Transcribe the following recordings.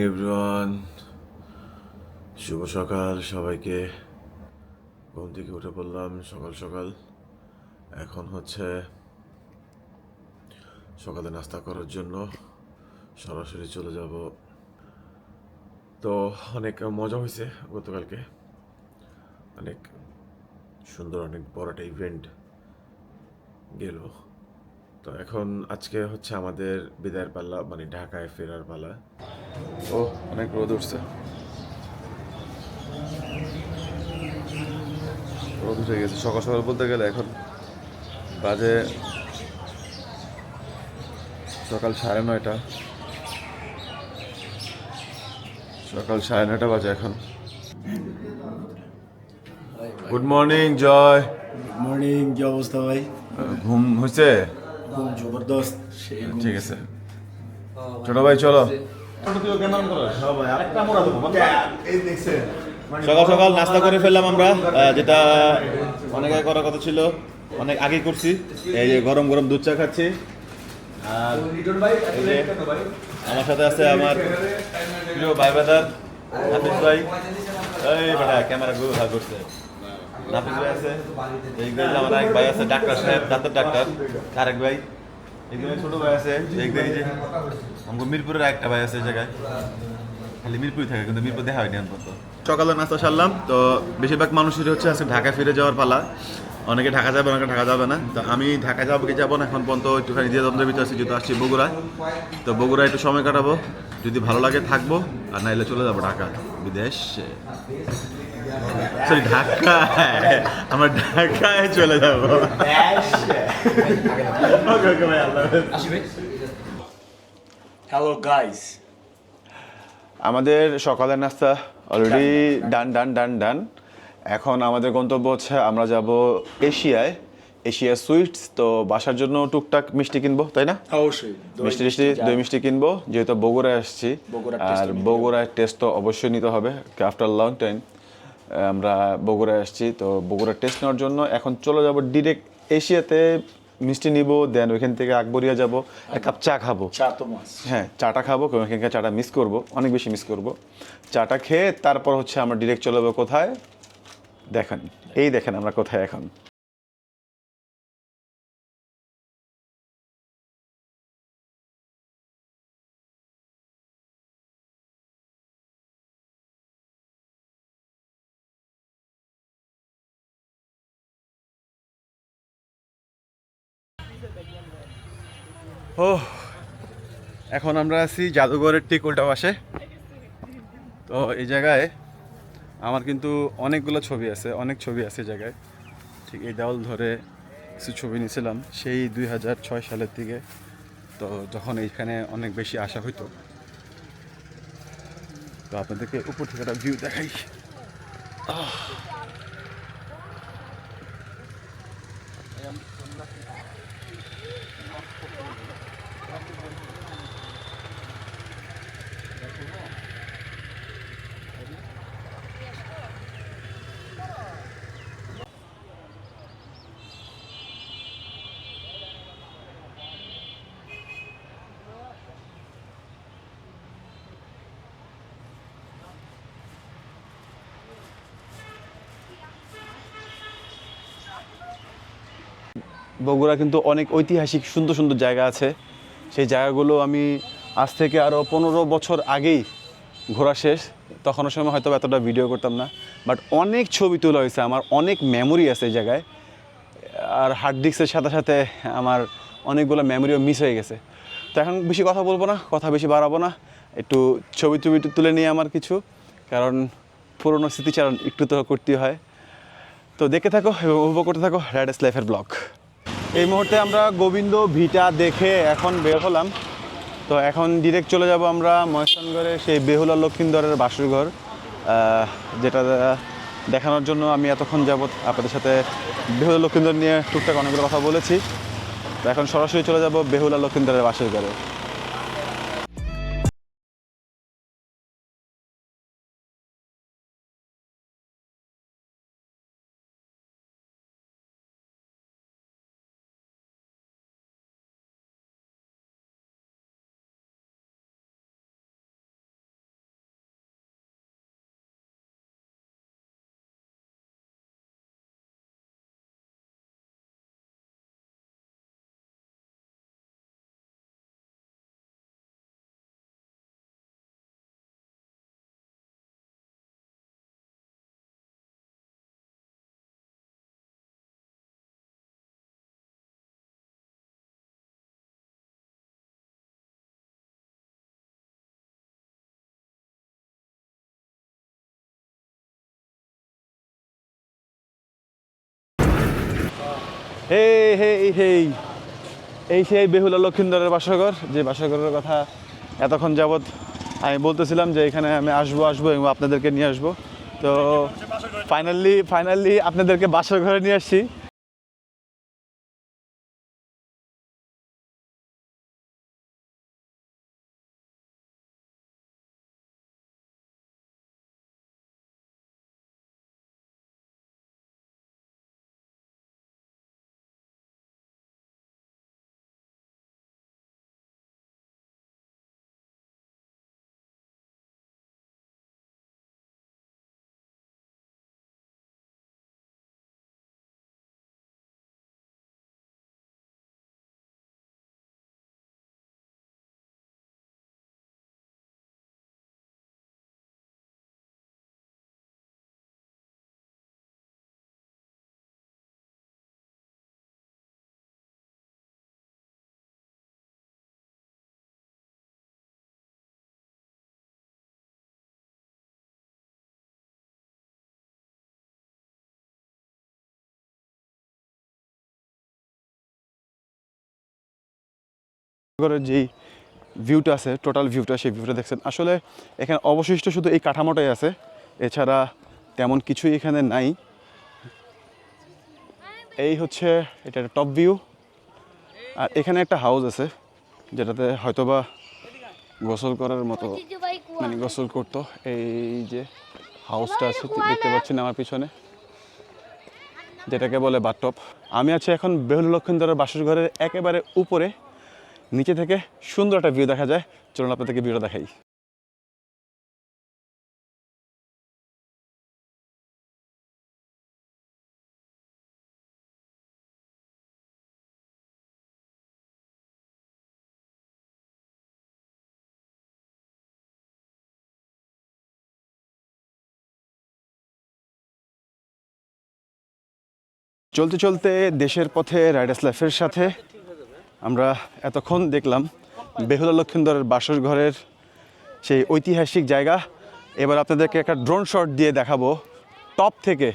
Everyone, শুভ সকাল সবাইকে। ঘুম থেকে উঠে পড়লাম সকাল সকাল। এখন হচ্ছে সকালে নাস্তা করার জন্য সরাসরি চলে যাব। তো অনেক মজা হয়েছে গতকালকে। অনেক সুন্দর, অনেক বড় একটা ইভেন্ট গেল। তো এখন আজকে হচ্ছে আমাদের বিদায়ের পাল্লা মানে ঢাকায় ফেরার পালা। ও অনেক রোদ উঠছে। রোদ উঠে গেছে। সকাল সকাল বলতে গেলে এখন বাজে সকাল সাড়ে নয়টা। সকাল সাড়ে নয়টা বাজে এখন। গুড মর্নিং জয় মর্নিং কি অবস্থা ভাই? ঘুম হয়েছে? খুব জবরদস্ত ঠিক আছে। ছোট ভাই চলো। সকাল সকাল নাস্তা করে ফেললাম আমরা যেটা অনেক আগে করার কথা ছিল অনেক আগে করছি এই যে গরম গরম দুধ চা খাচ্ছি। আর এই যে আমার সাথে আছে আমার প্রিয় ভাই বাদার হাফিজ ভাই। এই বেটা ক্যামেরা গুলো ভাগ করছে নাফিজ ভাই আছে আমার এক ভাই আছে ডাক্তার সাহেব দাঁতের ডাক্তার আরেক ভাই। এইদিকে ছোট ভাই আছে এই যে আমাকে মিরপুরের একটা ভাই আছে এই জায়গায়। খালি মিরপুরে থাকে কিন্তু মিরপুর দেখা হয়নি এখন পর্যন্ত। সকালে নাস্তা সারলাম তো বেশিরভাগ মানুষের হচ্ছে আজকে ঢাকা ফিরে যাওয়ার পালা। অনেকে ঢাকা যাবে অনেকে ঢাকা যাবে না। তো আমি ঢাকা যাব কি যাব না এখন পর্যন্ত একটুখানি দিয়ে দ্বন্দ্বের ভিতরে আছি যেহেতু আসছি বগুড়ায় তো বগুড়ায় একটু সময় কাটাবো যদি ভালো লাগে থাকব আর নাইলে চলে যাব ঢাকা বিদেশ। সরি ঢাকায় আমরা ঢাকায় চলে যাব। হ্যালো গাইস আমাদের সকালের নাস্তা অলরেডি ডান ডান ডান ডান এখন আমাদের গন্তব্য হচ্ছে আমরা যাব এশিয়ায় এশিয়া সুইটস। তো বাসার জন্য টুকটাক মিষ্টি কিনবো তাই না? অবশ্যই। মিষ্টি মিষ্টি দই মিষ্টি কিনবো। যেহেতু বগুড়ায় আসছি আর বগুড়ার টেস্ট তো অবশ্যই নিতে হবে। আফটার লং টাইম আমরা বগুড়ায় আসছি তো বগুড়ার টেস্ট নেওয়ার জন্য এখন চলে যাব ডিরেক্ট এশিয়াতে মিষ্টি নিব দেন ওইখান থেকে আকবরিয়া যাব এক কাপ চা খাব। চা তো হ্যাঁ চাটা খাব কারণ এখানকার চাটা মিস করব অনেক বেশি মিস করব। চাটা খেয়ে তারপর হচ্ছে আমরা ডিরেক্ট চলে যাব কোথায়? দেখেন এই দেখেন আমরা কোথায় এখন। ও এখন আমরা আছি জাদুঘরের ঠিক উল্টা পাশে। তো এই জায়গায় আমার কিন্তু অনেকগুলো ছবি আছে, অনেক ছবি আছে এই জায়গায়। ঠিক এই দেওয়াল ধরে কিছু ছবি নিয়েছিলাম, সেই দুই হাজার ছয় সালের দিকে। তো যখন এইখানে অনেক বেশি আসা হইতো। তো আপনাদেরকে উপর থেকে একটা ভিউ দেখাই। বগুড়া কিন্তু অনেক ঐতিহাসিক সুন্দর সুন্দর জায়গা আছে। সেই জায়গাগুলো আমি আজ থেকে আরও পনেরো বছর আগেই ঘোরা শেষ। তখনও সময় হয়তো এতটা ভিডিও করতাম না। বাট অনেক ছবি তোলা হয়েছে, আমার অনেক মেমোরি আছে এই জায়গায়। আর হার্ড ডিস্কের সাথে সাথে আমার অনেকগুলো মেমোরিও মিস হয়ে গেছে। তো এখন বেশি কথা বলব না, কথা বেশি বাড়াবো না। একটু ছবি টবি তুলে নিয়ে আমার কিছু। কারণ পুরনো স্মৃতিচারণ একটু তো করতেই হয়। তো দেখে থাকো এবং উপভোগ করতে থাকো র্যাডেস লাইফের ব্লগ এই মুহূর্তে আমরা গোবিন্দ ভিটা দেখে এখন বের হলাম। তো এখন ডিরেক্ট চলে যাব আমরা মহেশনগড়ে সেই বেহুলা লক্ষ্মীন্দরের বাসুরঘর যেটা দেখানোর জন্য আমি এতক্ষণ যাবত আপনাদের সাথে বেহুলা লক্ষ্মীন্দর নিয়ে টুকটাক অনেকগুলো কথা বলেছি। তো এখন সরাসরি চলে যাব বেহুলা লক্ষ্মীন্দরের বাসুরঘরে। হে হে হেই। এই সেই বেহুলা লক্ষিন্দরের বাসাঘর যে বাসাঘরের কথা এতক্ষণ যাবৎ আমি বলতেছিলাম যে এখানে আমি আসব আসব এবং আপনাদেরকে নিয়ে আসব। তো ফাইনালি ফাইনালি আপনাদেরকে বাসর ঘরে নিয়ে আসছি। ঘরের যেই ভিউটা আছে টোটাল ভিউটা সেই ভিউটা দেখছেন। আসলে এখানে অবশিষ্ট শুধু এই কাঠামোটাই আছে। এছাড়া তেমন কিছুই এখানে নাই। এই হচ্ছে এটা একটা টপ ভিউ আর এখানে একটা হাউস আছে, যেটাতে হয়তোবা গোসল করার মতো মানে গোসল করতো। এই যে হাউসটা আছে দেখতে পাচ্ছেন আমার পিছনে। যেটাকে বলে বাথটপ আমি আছি এখন বেহুল লক্ষিন্দরের বাসর ঘরের একেবারে উপরে। নিচে থেকে সুন্দর একটা ভিউ দেখা যায়। চলুন আপনাদেরকে ভিউটা দেখাই। চলতে চলতে দেশের পথে রাইডার্স লাইফের সাথে আমরা এতক্ষণ দেখলাম বেহুলা লক্ষিন্দরের বাসসঘরের সেই ঐতিহাসিক জায়গা। এবার আপনাদেরকে একটা ড্রোন শট দিয়ে দেখাবো। টপ থেকে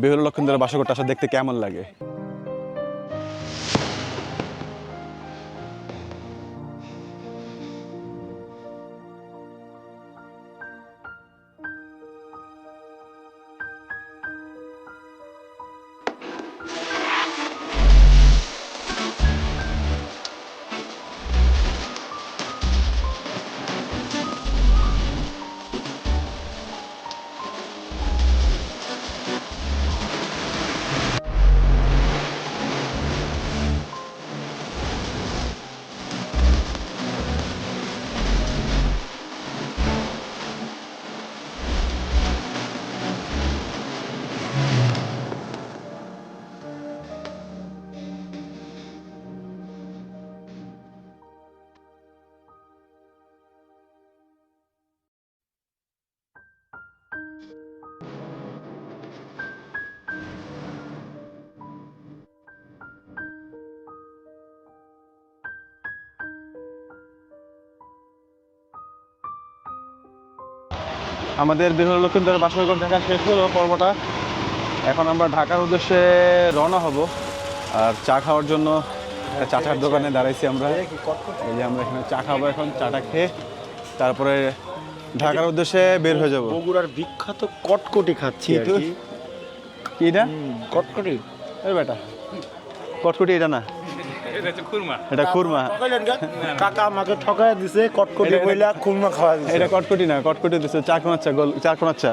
বেহুলা লক্ষিন্দরের বাসরঘরটা আসলে দেখতে কেমন লাগে। আমাদের বেহুলা লক্ষিন্দরের বাসরঘর দেখা শেষ হলো পর্বটা। এখন আমরা ঢাকার উদ্দেশ্যে রওনা হব। আর চা খাওয়ার জন্য চা চার দোকানে দাঁড়াইছি আমরা। এই যে আমরা এখানে চা খাব এখন চাটা খেয়ে তারপরে ঢাকার উদ্দেশ্যে বের হয়ে যাব। বগুড়ার বিখ্যাত কটকটি খাচ্ছি কি এটা? কটকটি। বেটা কটকটি এটা না। এটা খুরমা। কাকা আমাকে ঠকায় দিছে কটকটি বইলা খুরমা খাওয়া দিছে। এটা কটকটি না কটকটি দিচ্ছে চাকমাচ্চা গোল চা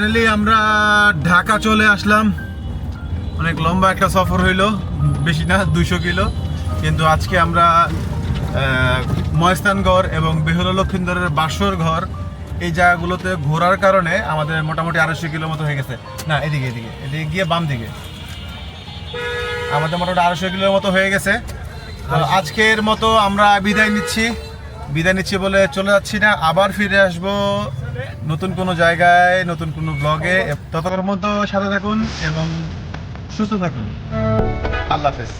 ফাইনালি আমরা ঢাকা চলে আসলাম। অনেক লম্বা একটা সফর হইল বেশি না দুশো কিলো। কিন্তু আজকে আমরা ময়স্তানগড় এবং বেহুলা লক্ষিন্দরের বাসর ঘর এই জায়গাগুলোতে ঘোরার কারণে আমাদের মোটামুটি আড়াইশো কিলো মতো হয়ে গেছে। না এদিকে এদিকে এদিকে গিয়ে বাম দিকে। আমাদের মোটামুটি আড়াইশো কিলোর মতো হয়ে গেছে। আজকের মতো আমরা বিদায় নিচ্ছি। বিদায় নিচ্ছি বলে চলে যাচ্ছি না। আবার ফিরে আসব নতুন কোনো জায়গায়, নতুন কোনো ব্লগে ততক্ষণ মতো সাথে থাকুন এবং সুস্থ থাকুন। আল্লাহ হাফেজ।